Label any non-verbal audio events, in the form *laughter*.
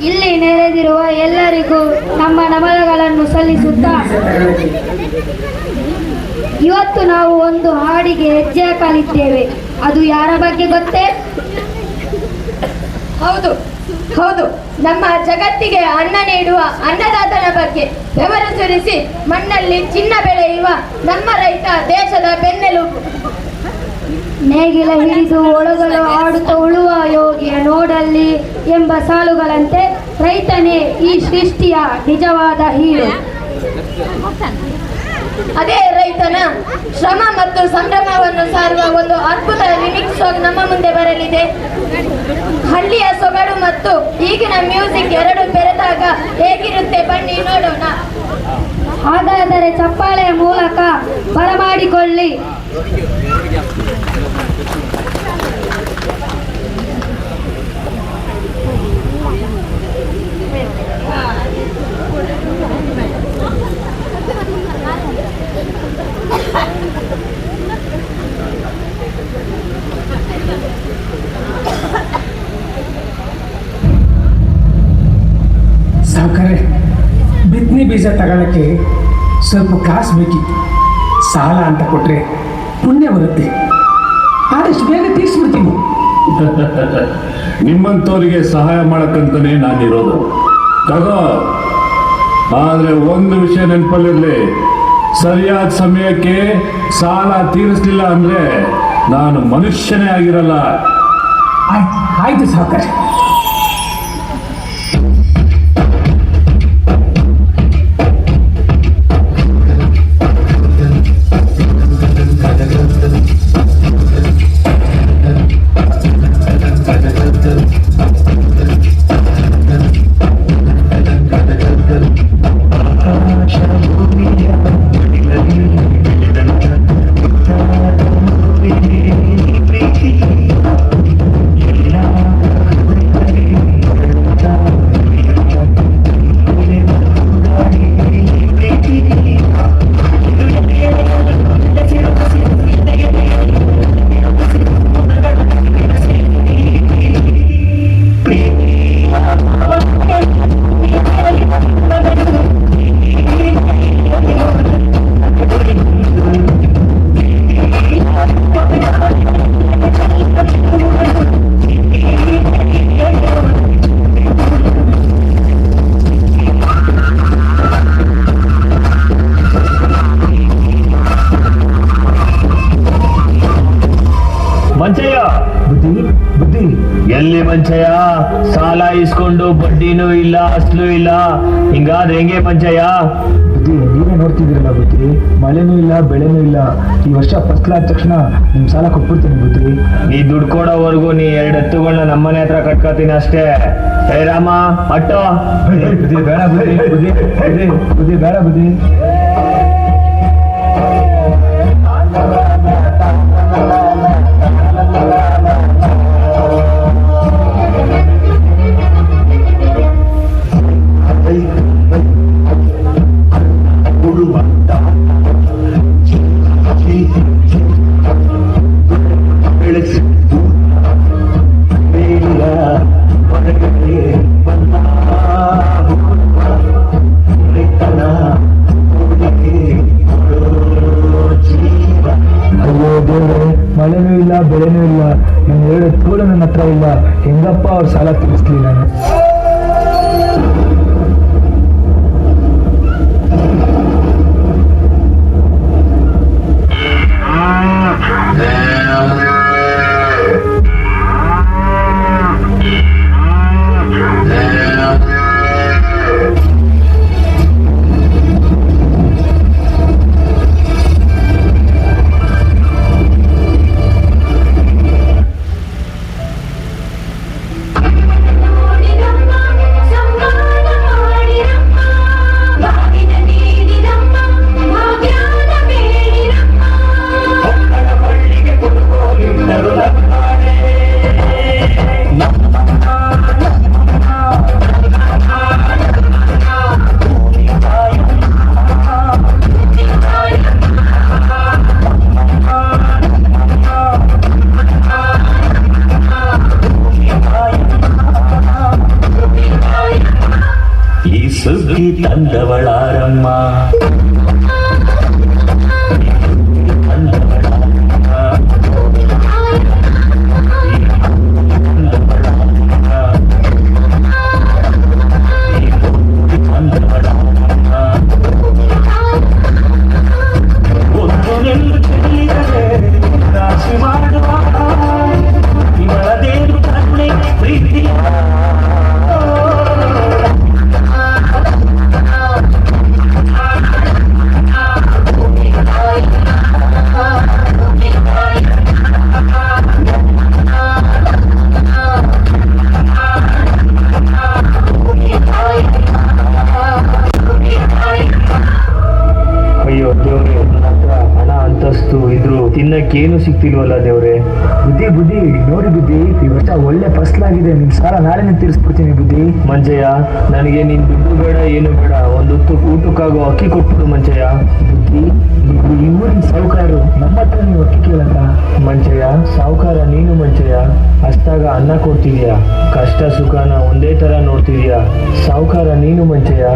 ಇಲ್ಲಿ ನೆರೆದಿರುವ ಎಲ್ಲರಿಗೂ ನಮ್ಮ ನಮನಗಳನ್ನು ಸಲ್ಲಿಸುತ್ತಾ ಇವತ್ತು ನಾವು ಒಂದು ಹಾಡಿಗೆ ಹೆಜ್ಜೆ ಕಲಿತೇವೆ ಅದು ಯಾರ ಬಗ್ಗೆ ಗೊತ್ತೇ? ಹೌದು ಹೌದು. ನಮ್ಮ ಜಗತ್ತಿಗೆ ಅನ್ನ ನೀಡುವ ಅನ್ನದಾತನ ಬಗ್ಗೆ ಬೆವರು ಸುರಿಸಿ ಮಣ್ಣಲ್ಲಿ ಚಿನ್ನ ಬೆಳೆಯುವ ನಮ್ಮ ರೈತ ದೇಶದ ಬೆನ್ನೆಲುಬು. ನೇಗಿಲ ಹಿಡಿದು ಒಳಗಲು ಆಡುತ್ತ ಉಳುವ ಯೋಗಿಯ ನೋಡಲ್ಲಿ ಎಂಬ ಸಾಲುಗಳಂತೆ ರೈತನೇ ಈ ಸೃಷ್ಟಿಯ ನಿಜವಾದ ಹೀರೋ. ಅದೇ ರೈತನ ಶ್ರಮ ಮತ್ತು ಸಂಭ್ರಮವನ್ನು ಸಾರುವ ಒಂದು ಅದ್ಭುತ ರಿಮಿಕ್ಸ್ ಸಾಂಗ್ ನಮ್ಮ ಮುಂದೆ ಬರಲಿದೆ. ಹಳ್ಳಿಯ ಸೊಗಡು ಮತ್ತು ಈಗಿನ ಮ್ಯೂಸಿಕ್ ಎರಡು ಬೆರೆದಾಗ ಹೇಗಿರುತ್ತೆ ಬನ್ನಿ ನೋಡೋಣ. ಹಾಗಾದರೆ ಚಪ್ಪಾಳೆಯ ಮೂಲಕ ಬರಮಾಡಿಕೊಳ್ಳಿ. ಸಾವುಕಾರೆ ಬಿತ್ನಿ ಬೀಜ ತಗೊಳ್ಳೋಕ್ಕೆ ಸ್ವಲ್ಪ ಕಾಸು ಬೇಕಿತ್ತು. ಸಾಲ ಅಂತ ಕೊಟ್ಟರೆ ಪುಣ್ಯ ಬರುತ್ತೆ. ಆದಷ್ಟು ಬೇಗ ತೀರಿಸ್ಬಿಡ್ತೀನಿ. *laughs* ನಿಮ್ಮಂಥವ್ರಿಗೆ ಸಹಾಯ ಮಾಡಕ್ಕಂತಾನೆ ನಾನಿರೋದು. ತಗೋ ಆದರೆ ಒಂದು ವಿಷಯ ನೆನಪಲ್ಲಿರಲಿ. ಸರಿಯಾದ ಸಮಯಕ್ಕೆ ಸಾಲ ತೀರಿಸ್ಲಿಲ್ಲ ಅಂದರೆ ನಾನು ಮನುಷ್ಯನೇ ಆಗಿರಲ್ಲ. ಆಯ್ತು ಆಯ್ತು ಸಾವುಕಾರೆ. ಮಂಚಯ್ಯ? ಬುದ್ಧಿ ಬುದ್ಧಿ. ಎಲ್ಲಿ ಮಂಚಯ್ಯ? ಸಾಲ ಇಸ್ಕೊಂಡು ಬಡ್ಡಿನೂ ಇಲ್ಲ ಅಸ್ಲು ಇಲ್ಲ. ಹಿಂಗಾದ್ರೆ ಹೆಂಗೆ ಮಂಚಯ್ಯ? ಬುದ್ಧಿ ನೀವೇ ನೋಡ್ತಿದ್ದೀರಲ್ಲ ಬುದ್ಧಿ. ಮಳೆನೂ ಇಲ್ಲ ಬೆಳೆನೂ ಇಲ್ಲ. ಈ ವರ್ಷ ಫಸ್ಲಾದ ತಕ್ಷಣ ನಿಮ್ ಸಾಲ ಕೊಟ್ಬಿಡ್ತೀನಿ ಬುದ್ಧಿ. ನೀ ದುಡ್ಡು ಕೊಡೋವರೆಗೂ ನೀ ಎರಡು ಎತ್ತುಗಳನ್ನ ನಮ್ಮನೆ ಹತ್ರ ಕಟ್ಕೋತೀನಿ ಅಷ್ಟೇ. ಹೇ ರಾಮ ಅಟ್ಟೋ. ಬುದ್ಧಿ ಬೇಡ ಬುದ್ಧಿ ಬುದ್ಧಿ ಬುದ್ಧಿ ಬುದ್ಧಿ ಬೇಡ ಬುದ್ಧಿ. ನನ್ನ ಎರಡು ಎತ್ತುಗಳು ನನ್ನ ಹತ್ರ ಇಲ್ಲ ಹೆಂಗಪ್ಪ ಅವ್ರ ಸಾಲ ತೀರಿಸ್ಲಿ ನಾನು சுக்கி தந்தவளாரம்மா. ತಿನ್ನಕ್ಕೇನು ಸಿಗ್ತಿಲ್ವಲ್ಲ ದೇವ್ರೆ? ಬುದ್ಧಿ ಬುದ್ಧಿ, ನೋಡಿ ಬುದ್ಧಿ. ಇವತ್ತ ಒಳ್ಳೆ ಫಸ್ಲಾಗಿದೆ. ನಿಮ್ ಸಾಲ ನಾಳೆನೇ ತೀರಿಸ್ಬಿಡ್ತೀನಿ ಬುದ್ಧಿ. ಮಂಜಯ್ಯ, ನನಗೆ ನೀನ್ ದುಡ್ಡು ಬೇಡ, ಏನು ಬೇಡ. ಒಂದು ಊಟಕ್ಕಾಗೋ ಅಕ್ಕಿ ಕೊಟ್ಬಿಡು ಮಂಜಯ್ಯ. ಬುದ್ಧಿ ಬುದ್ಧಿ, ಇವ್ರು ಊರಿನ ಸಾಹುಕಾರರು ನಮ್ಮ ಹತ್ರ ನೀವು ಅಕ್ಕಿ ಕೇಳಲ್ಲ. ಮಂಜಯ್ಯ, ಸಾವುಕಾರ ನೀನು ಮಂಜಯ್ಯ. ಅಷ್ಟಾಗ ಅನ್ನ ಕೊಡ್ತಿದ್ಯಾ? ಕಷ್ಟ ಸುಖನ ಒಂದೇ ತರ ನೋಡ್ತಿದ್ಯಾ? ಸಾವುಕಾರ ನೀನು ಮಂಚಯ್ಯ